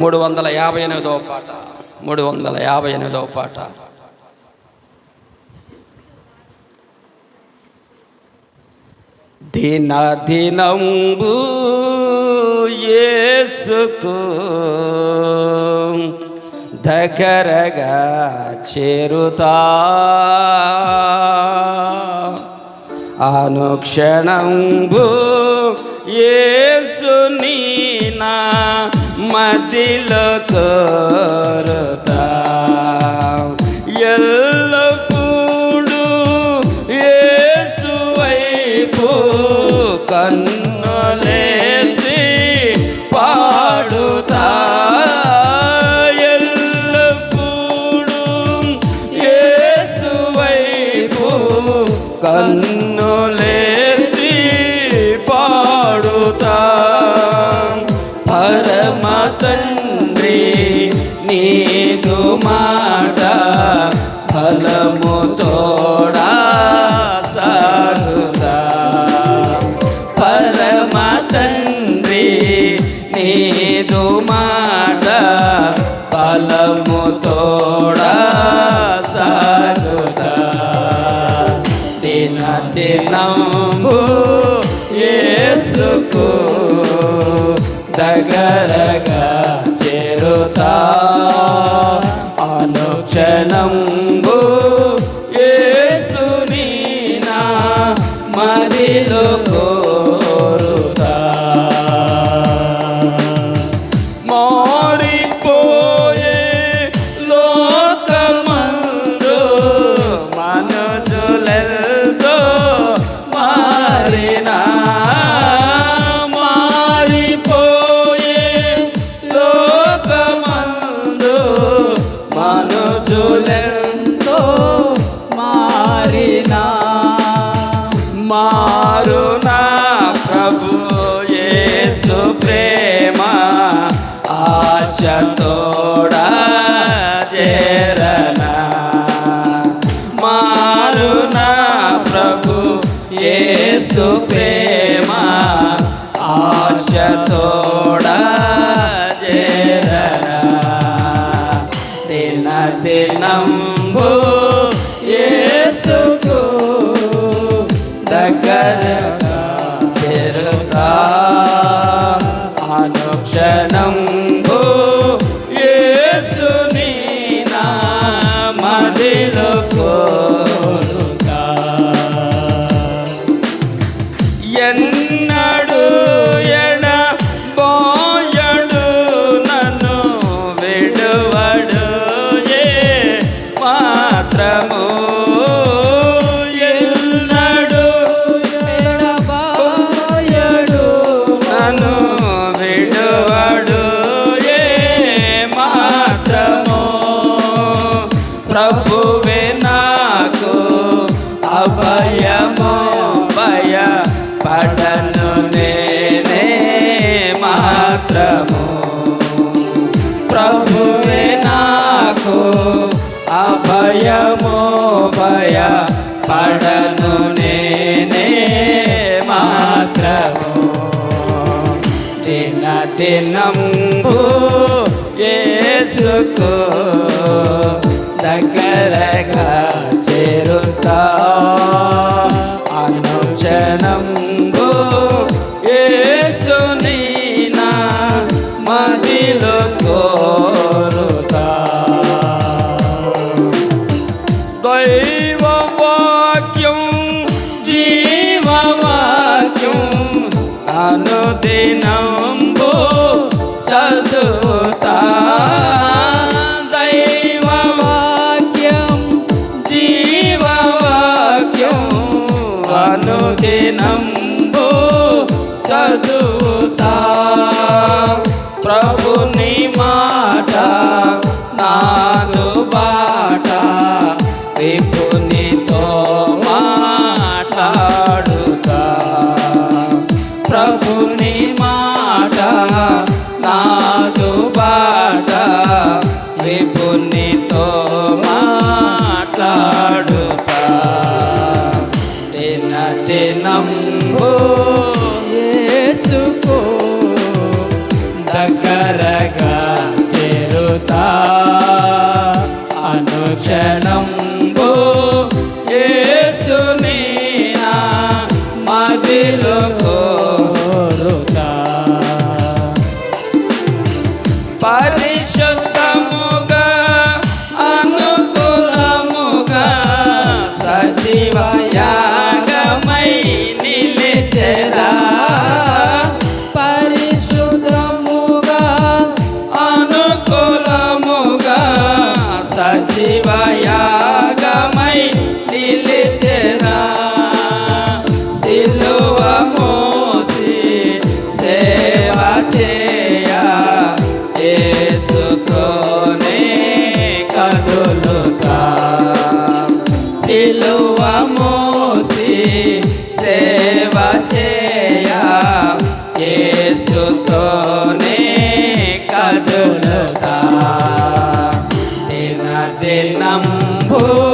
మూడు వందల యాభై ఎనిమిదవ పాట. మూడు వందల యాభై ఎనిమిదవ పాట. దిన దినంబు యేసుకు దగ్గరగా చేరుతా. అనుక్షణంబు యేసుని నా మదిలో కరతా. ఎల్లప్పుడూ ఏసువైపు కన్నులేసి పాడుతా. ఎల్లప్పుడూ ఏసువైపు కన్నులే నీదు మాట ఫలము తోడా సాగుతా. పరమ తండ్రి నీదు మాట ఫలము తోడా సాగుతా. దిన దినము యేసుకు దగ్గరగా మదిలో పడను నేనే మాత్రము. ప్రభువే నాకు అభయము భయ పడను నేనే మాత్రము. దిన దినంబు యేసుకు దగ్గరగా Jesu అనుక్షణం ఏసునా మదిలో కోరుతా. పరిశుద్ధ Iloa mosi se bacheya Yesu tone kadulta Dina dinam bhu